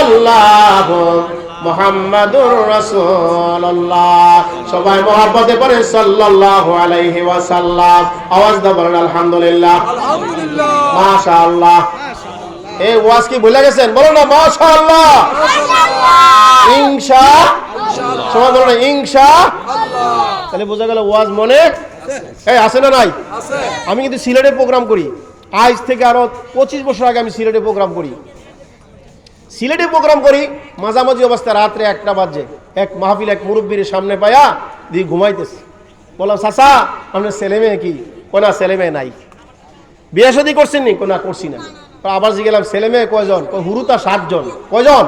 ইল্লাল্লাহ মুহাম্মাদুর রাসূলুল্লাহ। সবাই মহব্বতে পড়ে সাল্লাল্লাহু আলাইহি ওয়াসাল্লাম। আওয়াজ দাও বলেন আলহামদুলিল্লাহ। আলহামদুলিল্লাহ। মাশাআল্লাহ। এই ওয়াজ কি ভুলে গেছেন? বলো না মাশাআল্লাহ। ইনশা সবাই বলো না ইনশা। তাহলে বোঝা গেল ওয়াজ মনে? এই আছে না নাই? আমি কিন্তু সিলেটে প্রোগ্রাম করি। আজ থেকে আরও পঁচিশ বছর আগে আমি সিলেটে প্রোগ্রাম করি। সিলেটে প্রোগ্রাম করি মাঝামাঝি অবস্থা রাত্রে একটা বাজে। এক মাহফিল এক মুরব্বীর সামনে পায়া দিয়ে ঘুমাইতেছে। বললাম চাচা আপনার ছেলে মেয়ে কি? কোনা ছেলে মেয়ে নাই। বিয়ে শাদী করছেন নি? কোনা করছি না। আবার জিগেলাম ছেলে মেয়ে কয়জন? হুরুতা সাতজন। কয়জন?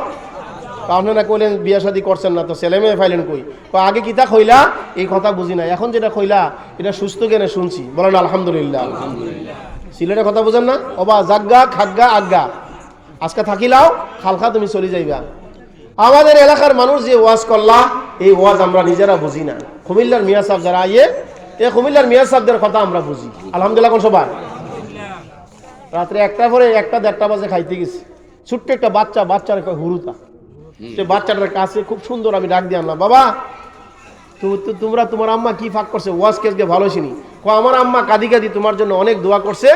আপনারা কইলেন বিয়ে শাদী করছেন না। তো ছেলে মেয়ে ফাইলেন কই? আগে কিতা কইলা? এই কথা বুঝি না এখন যেটা কইলা এটা সুস্থ জ্ঞানে শুনছি। বলেন আলহামদুলিল্লাহ। সিলেটের কথা বুঝেন না? অবা জাগগা খাগগা আজ্ঞা আজকে থাকিলাও, খালখা তুমি চলে যাইবা। আমাদের এলাকার মানুষ যে ওয়াজ করলা, এই ওয়াজ আমরা নিজেরা বুঝি না। কুমিল্লার মিয়া সাহেব যারা, আইয়ে, এই কুমিল্লার মিয়া সাহেবদের কথা আমরা বুঝি। আলহামদুলিল্লাহ, কোন সবাই রাত্রে একটা পরে একটা, দেড়টা বাজে খাইতে গেছি। ছোট্ট একটা বাচ্চা, বাচ্চার কয় হুরুতা। সে বাচ্চাটার কাছে খুব সুন্দর আমি ডাক দিয়ে আনলাম, বাবা তোমরা তোমার আম্মা কি ফাঁক করছে? ওয়াজ কেসকে ভালো চিনি আমার আম্মা কাঁদি কাঁদি তোমার জন্য অনেক দোয়া করছে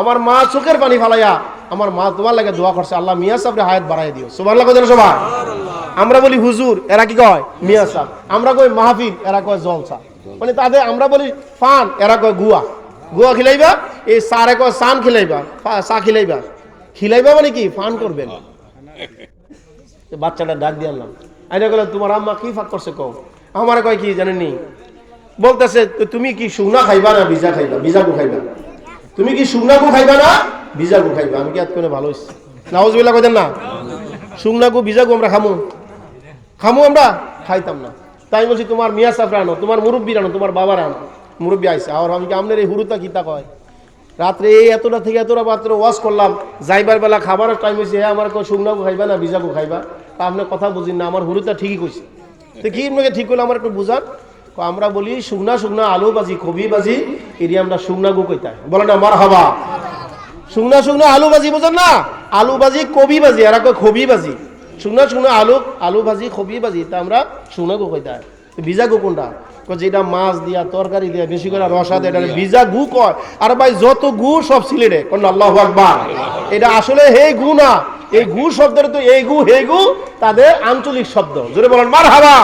আমার মা চোখের পানি ফালাইয়া আমার মা তোমার লাগে দোয়া করছে আল্লাহ মিয়া সাহেবের হায়াত বাড়াই দিও। সুবাহ লাগে সবাই? আমরা বলি হুজুর এরা কি কয়? মিয়া সাহেব আমরা কই মাহফিল এরা কয় জলসা মানে তাদের আমরা বলি ফান এরা কয় গুয়া। গুয়া খিলাইবা এই সারে কয় সান খিলাইবা চা খিলাইবা। খিলাইবা মানে কি? ফান করবেন। বাচ্চাটা ডাক দিয়ে আনলাম। আইনা গেল তোমার আম্মা কি ফাঁক করছে কও? আমার কয় কি জানেননি? বলতেছে তুমি কি শুকনা খাইবা না ভিজা খাইবা? ভিজা গু খাইবা? তুমি কি শুকনা গু খাইবা না? ভিজা গু খাইবা। আমি কি এত করে ভালো হইছি? নাওজবিল্লাহ কইতেন না? শুকনা গু ভিজা গু আমরা খামু। খামু আমরা? খাইতাম না। তাই বলছি, তোমার মিয়া সাফরা আনো তোমার মুরব্বীর আনো, তোমার বাবার আনো। মুরব্বী আইসে আর আমি কি আপনার এই হুরুতা কিতা কয়? রাত্রে এই এতটা থেকে এতটা মাত্র ওয়াশ করলাম, যাইবার বেলা খাবারের টাইম হয়েছে হ্যাঁ আমার শুকনাগু খাইবা না ভিজাগু খাইবা? তা আপনার কথা বুঝিন না, আমার হুরুতা ঠিকই কইছে। তো কি আপনাকে ঠিক করলে আমার একটু বুঝান। আমরা বলি শুকনা শুকনা আলু বাজি, কবি বাজি এটি আমরা শুকনা গু কইতাই। বলে না মার হাবা শুকনা শুকনা আলু ভাজি বোঝেন না? আলু ভাজি কবি ভাজি আর খবি ভাজি শুকনা শুকনা আলু আলু ভাজি খবি ভাজি তা আমরা শুকনা গু কইতা ভিজা গু কোনটা? যেটা মাছ দিয়া, তরকারি দিয়া, বেশি করে রসা দেয়, এটা ভিজা গু কয়। আর ভাই, যত গু সব সিলেটে, কোন আল্লাহ আকবার। এটা আসলে হে গু না। এই গু শব্দের তো এই গু, হে গু, তাদের আঞ্চলিক শব্দ। জোরে বলেন মার হাবা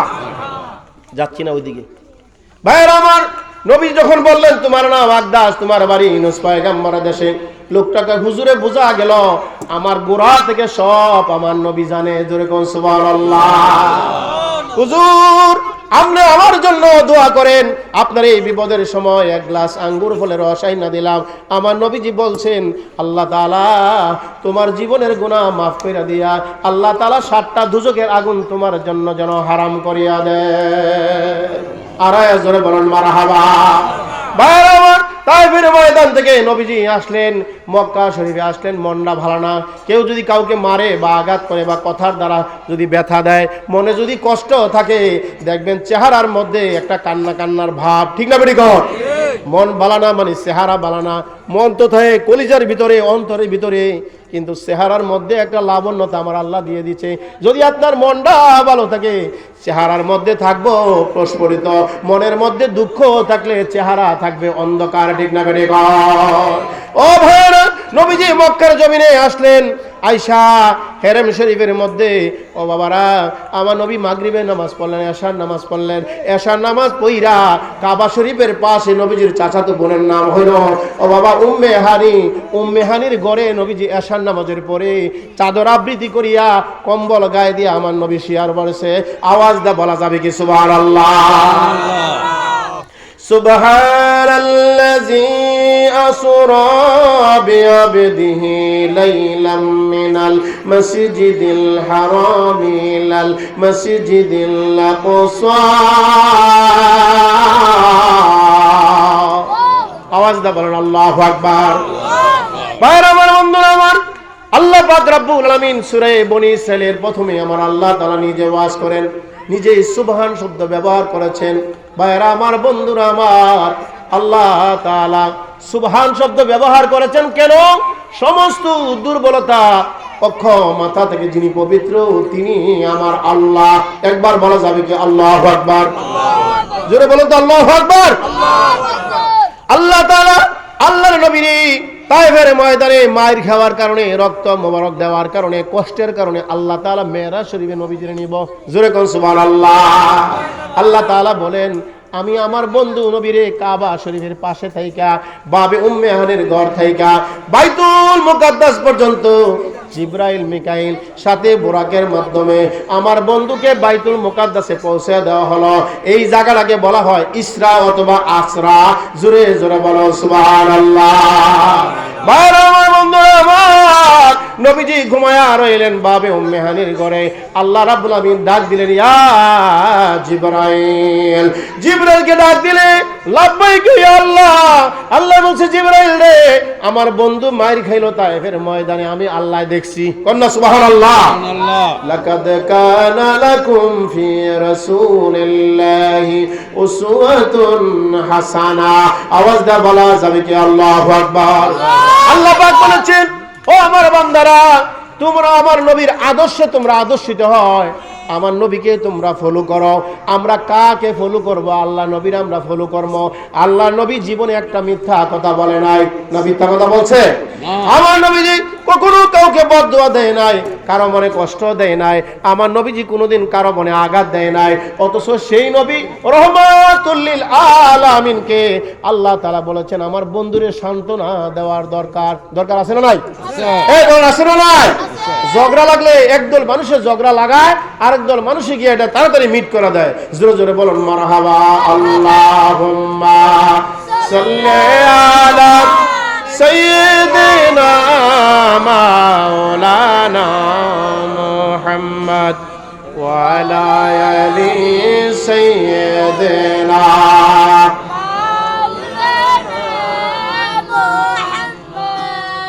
যাচ্ছি না ওইদিকে। ভাইয়ের আমার, নবী যখন বললেন, তোমার নাম আকদাস, তোমার বাড়ি ইনুস পায়গাম্বার দেশে। লোকটাকে হুজুরে বোঝা গেল, আমার গোড়া থেকে সব আমার নবী জানে। জোরে কোন সুবহানাল্লাহ। হুজুর, আপনি আমার জন্য দোয়া করেন। আপনার এই বিপদের সময় এক গ্লাস আঙ্গুর ফলের রস না দিলাম। আমার নবীজি বলছেন, আল্লাহ তাআলা তোমার জীবনের গুনাহ মাফ করে দিয়া, আল্লাহ তালা সাতটা দুজকের আগুন তোমার জন্য যেন হারাম করিয়া দেয় আড়াই জোরে বলেন, মারাহাবা। থেকে নবীজি আসলেন, মক্কা আসলেন, মনটা কেউ যদি কাউকে মারে বা আঘাত করে বা কথার দ্বারা যদি ব্যথা দেয়, মনে যদি কষ্ট থাকে, দেখবেন চেহারার মধ্যে একটা কান্না কান্নার ভাব। ঠিক না বেটি কর? মন বালানা মানে চেহারা বালানা মন তো থাকে কলিজার ভিতরে, অন্তরের ভিতরে। কিন্তু চেহারার মধ্যে একটা লাবণ্যতা আমার আল্লাহ দিয়ে দিচ্ছে যদি আপনার মনটা ভালো থাকে, চেহারার মধ্যে থাকব প্রস্ফুটিত। মনের মধ্যে দুঃখ থাকলে চেহারা থাকবে অন্ধকার, ঠিক না বেটে ও ভাইরা নবীজি মক্কার জমিনে আসলেন। আয়সা হেরেম শরীফের মধ্যে, ও বাবারা, আমার নবী মাগরিবের নামাজ পড়লেন, এশার নামাজ পড়লেন। এশার নামাজ পইরা কাবা শরীফের পাশে নবীজির চাচাতো বোনের নাম হইল, ও বাবা, উম্মে হানি। উম্মে হানির গড়ে নবীজি এশার নামাজের পরে চাদর আবৃত্তি করিয়া কম্বল গায়ে দিয়ে আমার নবী শিয়ার বলেছে আওয়াজ দা বলা যাবে কি সুবাহ আল্লাহ سبحان الذي أسرى بعبده ليلا من المسجد الحرام إلى المسجد الأقصى আওয়াজ দা বলেন আল্লাহু আকবার ভাইরা আমার বন্ধুরা আমার আল্লাহ পাক রব্বুল আলামিন সূরা বনি প্রথমে আমার আল্লাহ তাআলা নিজে ওয়াজ করেন নিজে সুবহান শব্দ ব্যবহার করেছেন। ভাইরা আমার বন্ধুরা আমার আল্লাহ তাআলা সুবহান শব্দ ব্যবহার করেছেন কেন? সমস্ত দুর্বলতা পক্ষ মাথা থেকে যিনি পবিত্র তিনি আমার আল্লাহ। একবার বলা যাবে কি আল্লাহ আকবার? জোরে বলুন তো আল্লাহ আকবার। আল্লাহ তাআলা আল্লাহর নবীর তাইফের ময়দানে মায়ের খাওয়ার কারণে, রক্ত মোবারক দেওয়ার কারণে, কষ্টের কারণে আল্লাহ তালা মেয়েরা শরীফে নবীজিরে নিব। জোরে কোন সুবহানাল্লাহ। আল্লাহ তালা বলেন, আমি আমার বন্ধু নবীরে কাবা শরীফের পাশে থাইকা, বাবে উম্মেহানের ঘর থাইকা, বাইতুল মুকাদ্দাস পর্যন্ত জিব্রাইল, মিকাইল সাথে বোরাকের মাধ্যমে আমার বন্ধুকে বাইতুল মুকাদ্দাসে পৌঁছে দেওয়া হলো। এই জায়গাটাকে বলা হয় ইসরা অথবা আসরা। জোরে জোরে বলো নবীজি ঘুমায়া রইলেন বাবে উম্মে হানির ঘরে। আল্লাহ রাব্বুল আমিন ডাক দিলেন, ইয়া জিবরাইল। জিবরাইলকে ডাক দিলে আল্লাহ। আল্লাহ বলছে, জিবরাইল রে, আমার বন্ধু মায়ের খাইলো তাই তাইফের ময়দানে, আমি আল্লাহ দেখছি। কন্যা সুবহানাল্লাহ। লাকাদ কানা লাকুম ফি রাসূলিল্লাহি উসওয়াতুন হাসানা। আওয়াজ দা বলা যাবে কি আল্লাহু আকবার। আল্লাহ পাক বলেছেন ও আমার বান্দারা তোমরা আমার নবীর আদর্শে তোমরা আদর্শিত হয়। আমার নবীকে তোমরা ফলো করো। আমরা কাকে ফলো করব? আল্লাহ নবীর আমরা ফলো করব। আল্লাহ নবী জীবনে একটা মিথ্যা কথা বলে নাই। না মিথ্যা কথা বলছে? আমার নবীজি কখনো কাউকে বদুয়া দেয় নাই কারও মনে কষ্ট দেয় নাই আমার নবীজি কোনোদিন কারও মনে আঘাত দেয় নাই অথচ সেই নবী রহমাতুল্লিল আলামিনকে আল্লাহ তাআলা বলেছেন আমার বন্ধুরে সান্ত্বনা দেওয়ার দরকার। দরকার আছে না নাই? আছে। না নাই? ঝগড়া লাগলে একদল মানুষের ঝগড়া লাগায় আরেক দল মানুষে গিয়ে এটা তাড়াতাড়ি মিট করে দেয়। জোরে জোরে বলুন মারহাবা আল্লাহুম্মা সাল্লি আলা سيدنا مولانا محمد وعلى آل سيدنا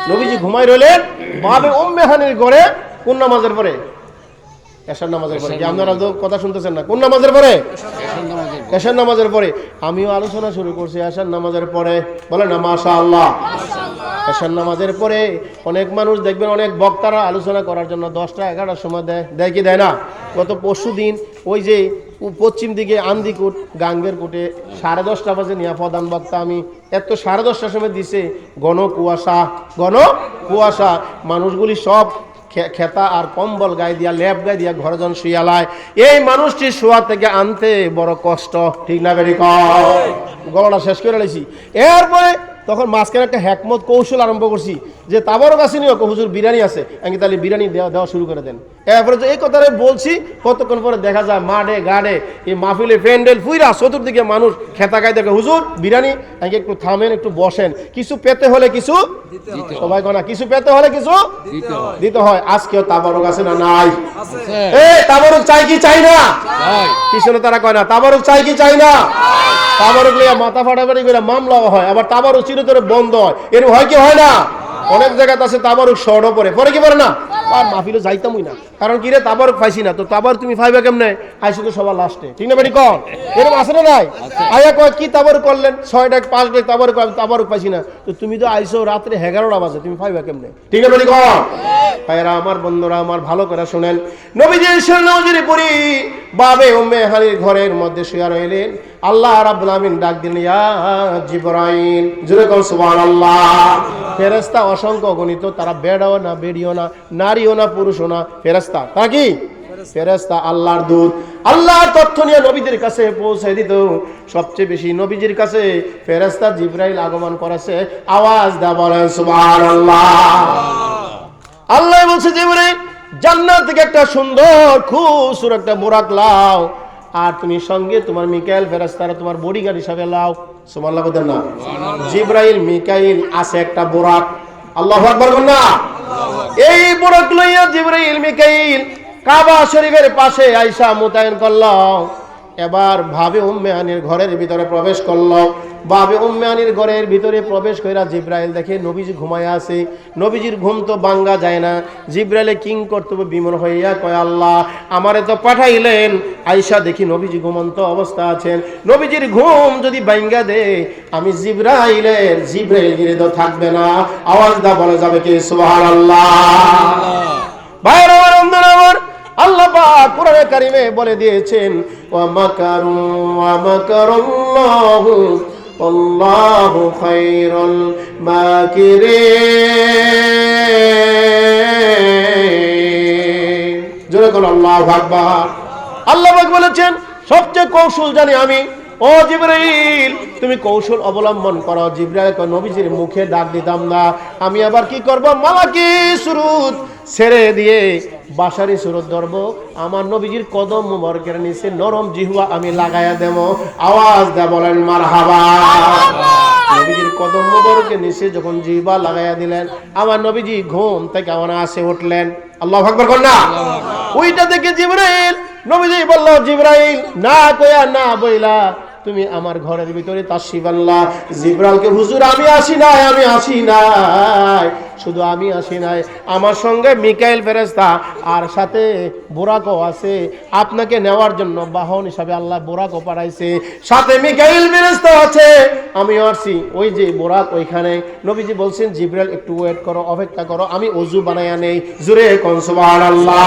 নবীজি ঘুমাই রইলেন বাবে উম্মে হানির ঘরে কোন নামাজের পরে এশার নামাজের পরে কি আপনারা তো কথা শুনতেছেন না কোন নামাজের পরে এশার নামাজের পরে আমিও আলোচনা শুরু করছি এশার নামাজের পরে বলে না মাশা আল্লাহ এশার নামাজের পরে অনেক মানুষ দেখবেন অনেক বক্তারা আলোচনা করার জন্য দশটা, এগারোটার সময় দেয়। দেয় কি দেয় না? গত পরশু দিন ওই যে পশ্চিম দিকে আন্দিকুট, গাঙ্গের কুটে সাড়ে দশটা বাজে নিয়ে প্রধান বক্তা আমি এত সাড়ে দশটার সময় দিছে ঘন কুয়াশা ঘন কুয়াশা। মানুষগুলি সব খেতা আর কম্বল গায়ে দিয়া, লেপ গায়ে দিয়া ঘরে জন শুয়ালায় এই মানুষটি শোয়া থেকে আনতে বড় কষ্ট, ঠিক না বেরি গলাটা শেষ করে লাইছি এরপরে তখন মাঝখানে একটা হ্যাকমত কৌশল আরম্ভ করছি যে তাবারও কাছে নিও হুজুর বিরিয়ানি আছে আমি তাহলে বিরিয়ানি দেওয়া দেওয়া শুরু করে দেন। এরপরে যে এই কথাটা বলছি কতক্ষণ পরে দেখা যায় মাঠে গাড়ে এই মাহফিলে প্যান্ডেল ফুইরা চতুর্দিকে মানুষ খেতা খাই দেখে হুজুর বিরিয়ানি আমাকে একটু থামেন একটু বসেন। কিছু পেতে হলে কিছু সবাই কনা কিছু পেতে হলে কিছু দিতে হয়। আজকেও তাবারক আছে না নাই? এ তাবারক চাই কি চাই না? পিছনে তারা কয় না তাবারক চাই কি চাই না? তাবারক লইয়া মাথা ফাটাফাটি করে মামলা হয়, আবার তাবারক চিরতরে বন্ধ হয়। এরকম হয় কি হয় না? অনেক জায়গাতে আছে তাবারক শর্ট পরে পরে কি পরে না? আর মাহফিলে যাইতামই না। কারণ কি রে তাবারক পাইছি না। তো তাবার তুমি পাইবে কেমনে? আইসি তো সবার লাস্টে। ঠিক না বেটি কর এরকম আছে না নাই? আয়া কয়, কি তাবারক করলেন? ছয় ডাক পাঁচ ডাক তাবারক, আমি তাবারক পাইছি না। তো তুমি তো আইসো রাত্রে এগারোটা বাজে, তুমি পাইবে কেমনে? ঠিক না বেটি কর ভাইরা আমার বন্ধুরা, আমার ভালো করে শুনেন। নবীজি ঈশ্বর নজরে পড়ি বাবে উম্মে হানির ঘরের মধ্যে শুয়ে রইলেন। আল্লাহ রাব্বুল আমিন ডাক দিলেন, ইয়া জিবরাইল। জোরে কোন, সুবহানাল্লাহ। ফেরেশতা অসংখ্য গণিত, তারা বেড়াও না, বেড়িও না নারীও না পুরুষও না ফেরেশতা। তা কি? ফেরেশতা আল্লাহর দূত। আল্লাহর তথ্য নিয়ে নবীদের কাছে পৌঁছে দিত। সবচেয়ে বেশি নবীজির কাছে ফেরেশতা জিব্রাইল আগমন করেছে। আওয়াজ দা বলেন আল্লাহ বলছে জিবরাইল জান্নাত থেকে একটা সুন্দর খুসুর একটা বোরাক লাও। আর তুমি সঙ্গে তোমার মিকাইল ফেরেস্তারা তোমার বডিগার্ড হিসাবে লাও। বলেন না। জিব্রাইল মিকাইল আছে একটা বোরাক আল্লাহু আকবার না। এই বোরাক লইয়া জিবরাইল মিকাইল কাবা শরীফের পাশে আইসা মোতায়েন করলাম। এবার ভাবে উম্মেহানির ঘরের ভিতরে প্রবেশ করল। বাবে উম্মেহানির ঘরের ভিতরে প্রবেশ কইরা জিব্রাইল দেখে নবীজি ঘুমায় আছে। নবীজির ঘুম তো বাঙ্গা যায় না। জিব্রাইলে কিং কর্তব্য বিমন হইয়া কয়, আল্লাহ, আমারে তো পাঠাইলেন। আইসা দেখি নবীজি ঘুমন্ত অবস্থা আছেন। নবীজির ঘুম যদি বাঙ্গা দে আমি জিব্রাইল গিরে তো থাকবে না। আওয়াজ দা বলা যাবে কি? সুবহানাল্লাহ। ভাইয়ের আমার বন্ধুরা আমার আল্লাহ পাক কোরআনে কারিমে বলে দিয়েছেন, ওয়া মাকারু, ওয়া মাকারুল্লাহু, আল্লাহু খায়রুল মাকিরিন। জোরে বলো, আল্লাহু আকবার। আল্লাহ বলেছেন, সবচেয়ে কৌশল জানি আমি, ও জিবরাইল তুমি কৌশল অবলম্বন করো। জিবরাইল কয়, নবীজির মুখে ডাক দিতাম না। আমি আবার কি করব? মালাকি সুরুত ছেড়ে দিয়ে বাসারি সুরত ধরবো। আমার নবীজির কদম মুবারকের নিচে নরম জিহুয়া আমি লাগায়া দেব। আওয়াজ দে বলেন মারহাবা। নবীজির কদম মুবারকের নিচে যখন জিহ্বা লাগায়া দিলেন আমার নবীজি ঘুম থেকে আমার আসে উঠলেন। আল্লাহ ওইটা দেখে জিবরাইল নবীজি বলল জিবরাইল না কয়া না বইলা। তুমি আমার ঘরের ভিতরে তাশরিফ আল্লাহ জিবরালকে হুজুর আমি আসি নাই আমি আসি নাই। শুধু আমি আসি নাই। আমার সঙ্গে মিকাইল ফেরেস্তা আর সাথে বোরাকও আছে। আপনাকে নেওয়ার জন্য বাহন হিসাবে আল্লাহ বোরাকও পাঠাইছে। সাথে মিকাইল ফেরেস্তা আছে। আমি আসছি। ওই যে বোরাক ওইখানে। নবীজি বলছেন, জিব্রাইল, একটু ওয়েট করো, অপেক্ষা করো। আমি অজু বানাইয়া নেই। জুরে কনসুবান আল্লাহ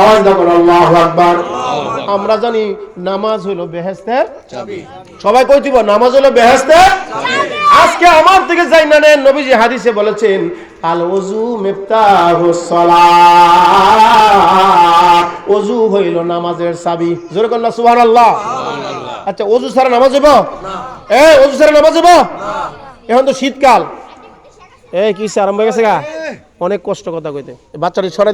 আওয়াজ দাও আল্লাহু আকবার। আমরা জানি নামাজ হলো বেহেশতের সবাই কই দিব নামাজ হলো বেহেশতের আজকে আমার থেকে যাই না নেন নবীজি হাদিসে বলেছেন আল ওযু মিফতাহুস সালাহ। ওযু হইল নামাজের চাবি। জোরে কোন সুবহানাল্লাহ। আচ্ছা ওযু ছাড়া নামাজ হইব? এ ওযু ছাড়া নামাজ হইব? এখন তো শীতকাল। এই কি আরম্ভ হয়ে গেছে গা? অনেক কষ্ট কথা কইতে। বাচ্চাটি ছড়াই